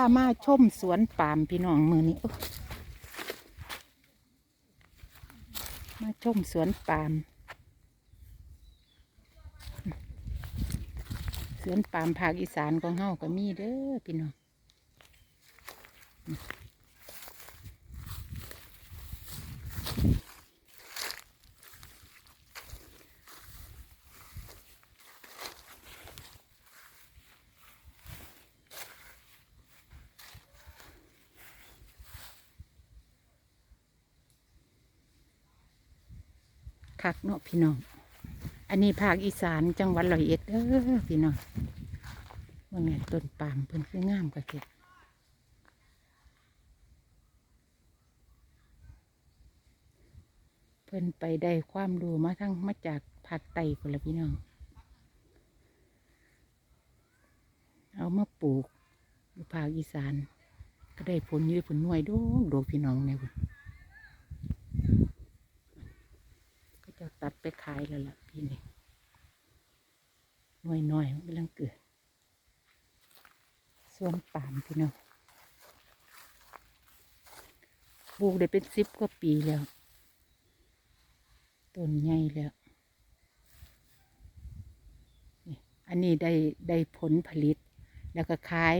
ามาชมสวนปาล์มพี่น้องมือนี้โอ๊ยมาชมสวนปาล์มสวนปาล์มภาคอีสานของเฮาก็มีเด้อพี่น้อง คักเนาะพี่น้อง อันนี้ภาคอีสานจังหวัดร้อยเอ็ดเด้อพี่น้องเมื่อไงต้นปาล์มเพิ่นคืองามกว่าเก็ดเพิ่นไปได้ความรู้มาทั้งมาจากภาคใต้คนละพี่น้อง เอามาปลูกอยู่ภาคอีสาน ก็ได้ผลยืดผลหน่วยดกโดกพี่น้องเนี่ยพุ่น ก็ จะตัดไปขายแล้วล่ะพี่นี่หน่วยน้อยๆมันกำลังเกิดส่วนปามพี่น้องปลูกได้เป็นสิบกว่าปีแล้ว ต้นใหญ่แล้วอันนี้ได้ได้ผลผลิต แล้วก็ขาย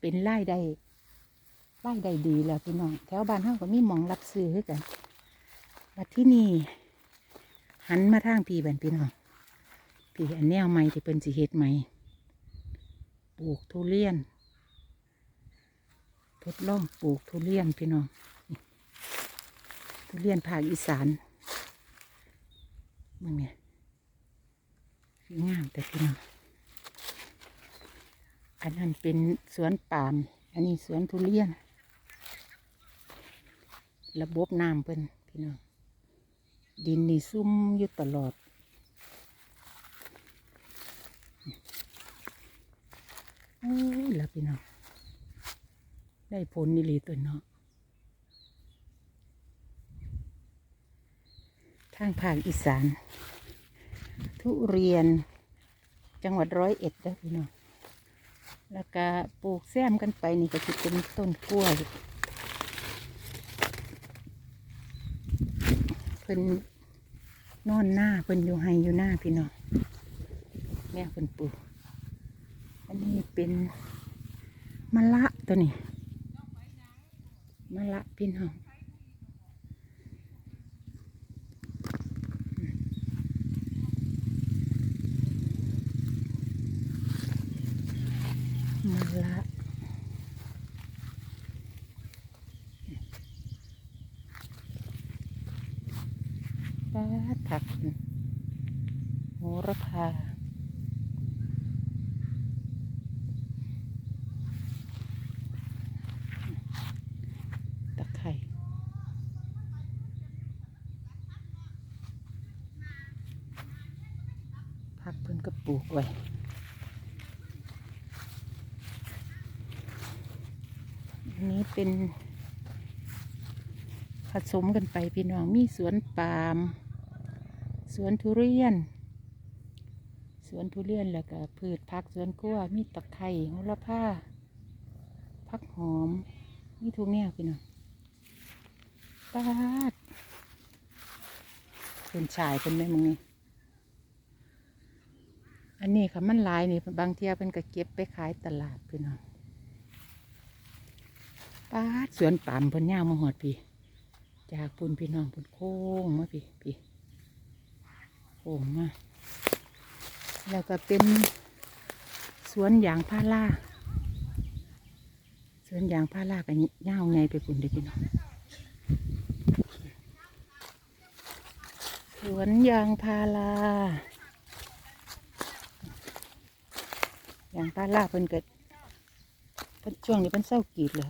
เป็นไรายได้ไรายได้ดีแล้วพี่น้อง แถวบ้านเฮาก็มีหมองรับซื้อกันมาที่นี่ หันมาทางพี่บันพี่น้องพี่อันแนวใหม่ที่เป็นสีเฮ็ดใหม่ปลูกทุเรียนทดลองปลูกทุเรียนพี่น้องทุเรียนภาคอีสานมึงเนี่ยคืองามแต่พี่น้องอันนั้นเป็นสวนปาล์มอันนี้สวนทุเรียน ระบบน้ำเป็นพี่น้อง ดินนี่ซุ่มอยู่ตลอด โอ้ยแล้วพี่น้อง ได้ผลนี่ลีตัวเนาะ ทางภาคอีสาน ทุเรียนจังหวัดร้อยเอ็ดเด้พี่น้อง แล้วก็ปลูกแซมกันไปนี่ก็จะเป็นต้นกล้วย พิ่นนอนหน้าเพิ่นอยู่ให้อยู่หน้าพี่น้องแม่เพิ่นปลูกอันนี้เป็นมะละตัวนี้มะละพี่น้องมะละ ปาดผักโหระพาตะไคร่ผักเพิ่นก็ปลูกไว้อันนี้เป็นผสมกันไปพี่น้องมีสวนปาล์ม สวนทุเรียน สวนทุเรียนแล้วก็พืชผักสวนกล้วยมีตะไคร้โหระพาผักหอมมีทุกแนวพี่น้องปาดเป็นชายเป็นไหมมึงนี่อันนี้ค่ะมันลายนี่บางเที่ยเป็นก็เก็บไปขายตลาดพี่น้องปาดสวนปามพิ่นย่างมาหอดพี่ จากปุ่นพี่น้องปุ่นโค้งมาพี่พี่ โค้งมาแล้วก็เป็นสวนยางพาราสวนยางพารากันยาวไงไปปุ่นเด็พี่น้องสวนยางพารา ยางพาราเพิ่นเกิดเพิ่นช่วงนี้เพิ่นเศร้ากรีดเลย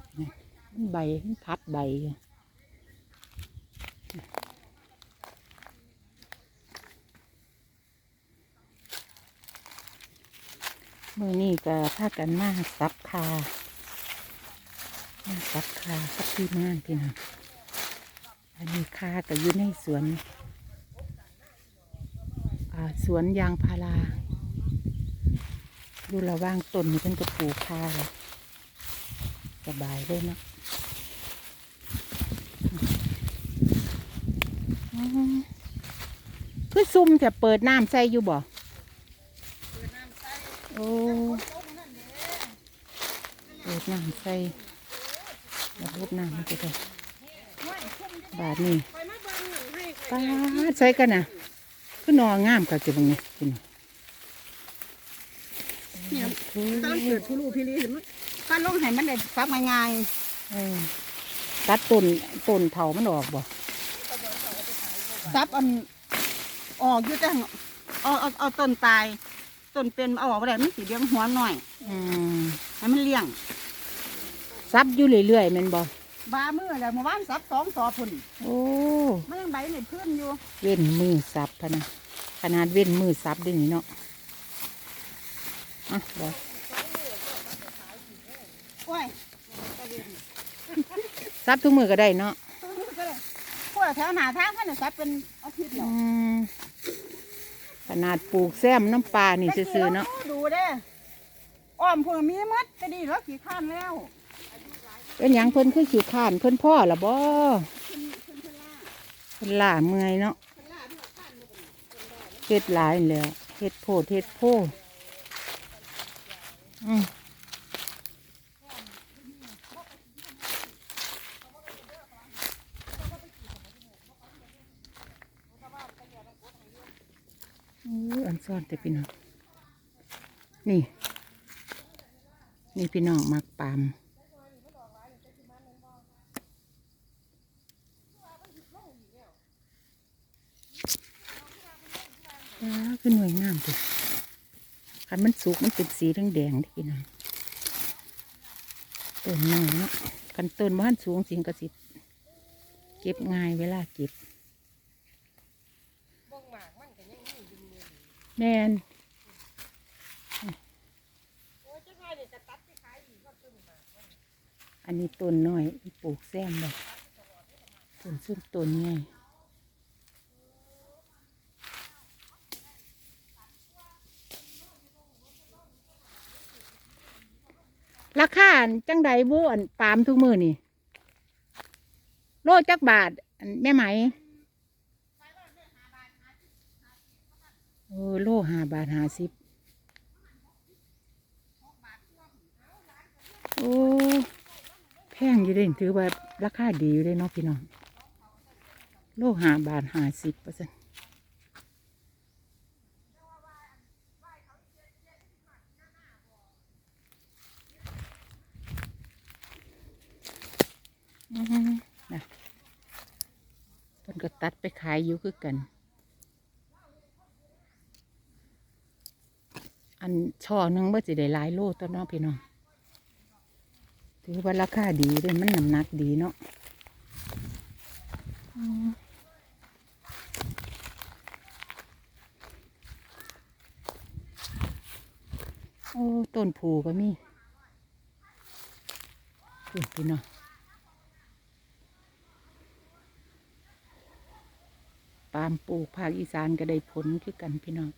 มันใบมันพัดใบ มือนี่ก็พากันมาซับคามาซับคาสักทีงานพี่น้องอันนี้คาก็อยู่ในสวนอาสวนยางพาราดูระว่างต้นนี่เป็นกระปูคาเลยสบายเลยเนาะอืมคือซุ่มจะเปิดน้ำใส่อยู่บ่โอ้เปิ ดน้ำใส่ระบบน้ำมันจะได้บาทนี่ไปมาเบิ่งหนังให้ป้าดใส่กันนะคือหนองามกับจะบังไงคุณเนี่ยตอนเกิดผู้รู้พี่ลีเห็นมั้ยการลงให้มันได้ซับง่ายเออตัดต้นต้นเถามันออกบ่ๆซับอันออกอยู่แต่เอาเอาเอาต้นตายต้นเป็นเอาออกไปได้มันสีเลี้ยงหัวหน่อยอืมให้มันเลี้ยง ซับอยู่เรื่อยๆแมันบ่บามือแล้วเมื่อวานซับสองสอพุ่นโอ้มันยังใบในพื้นอยู่ เว้นมือซับพะนะขนาดเว้นมือซับด้วยนี่เนาะอะบ่โอ้ยซับทุกมือก็ได้เนาะก็เลยพวกแถวหน้าทางเขาเนี่ยซับเป็นอาทิตย์แล้อืวมขนาดปลูกแซมน้ำปลานี่ซื่อๆเนาะ ดูเด้อ้อมพวกมีมัดจะดีแล้วขี่ข้านแล้ว เป็นหยังเพิ่นคือขี้ข้านเพิ่นพ่อละบ่เพิ่นล่าเมื่อยเนาะเฮ็ดหลายแหล้วเฮ็ดโพดเฮ็ดโพอืมอันซ่อนแต่พี่น้อง นี่ นี่พี่น้องมักปาล์มอ้าคือหน่วยงามตัว คันมันสุกมันเป็นสีแดงๆที่พี่น้องต้นน้อยเนาะคันต้นบ้านสูงสิงกระสิเก็บง่ายเวลาเก็บแม่นอันนี้ต้นน้อยปลูกแซมแบบต้นซึ่งต้นใหญ่ราคา อันจังใดบุอันปาล์มทุกมือนี่โลจักบาทอันแม่ไหมโอ้โลห้าบาทห้าสิบโอ้แพงอยู่เด้ถือว่าราคาดีอยู่เลยเนาะพี่น้อง โลหาบาทหาสิบเปอร์เซ็นต์ นะต้นก็ตัดไปขายอยู่คือกัน อันช่อหนึงว่าจะได้หลายโลตัวเนาะพี่น้องถือว่าราคาดีเลยมันน้ำหนักดีเนาะโอ้ต้นผูก็มีพี่เนาะปามปลูกภาคอีสานก็ได้ผลคือกันพี่น้อง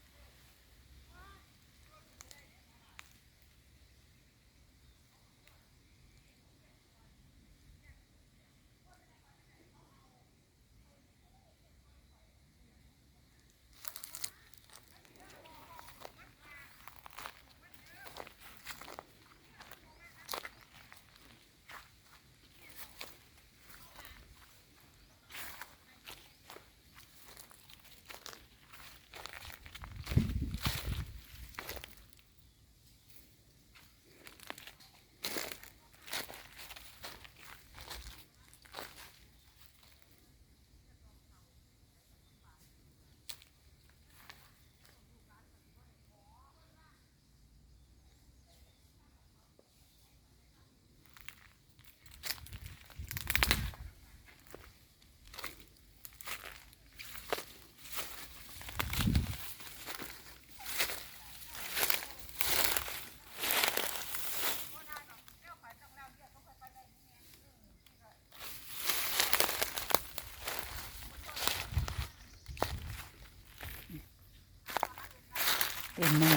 ต้นไม้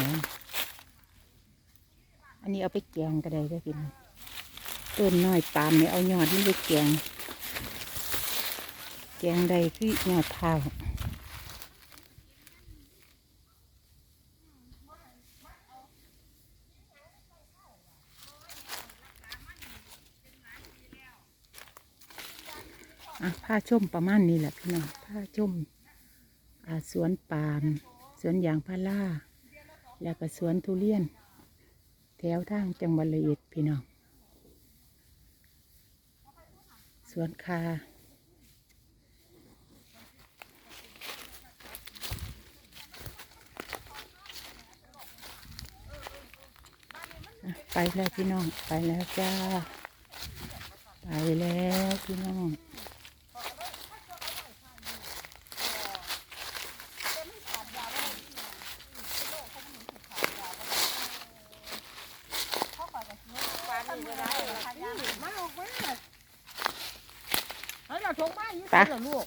อันนี้เอาไปแกงก็ได้ได้อพี่น้องต้นน้อยปาล์มเนี่ยเอายอดมันไปแกงแกงใดคือยอดเท้าอะผ้าชมประมาณนี้แหละพี่น้องผ้าชมอ่าสวนปาล์มสวนยางพารา แล้วก็สวนทุเรียน แถวทางจังหวัดละเอียดพี่น้อง สวนคา ไปแล้วพี่น้อง ไปแล้วจ้า ไปแล้วพี่น้อง มาออกมาให้เราทงมาอยู่ ไปเหรอลูก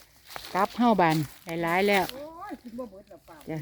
กลับเฮ้าบานหลายๆแล้ว โอ้ยกินบ่เบิดแล้วเปล่า จ้ะ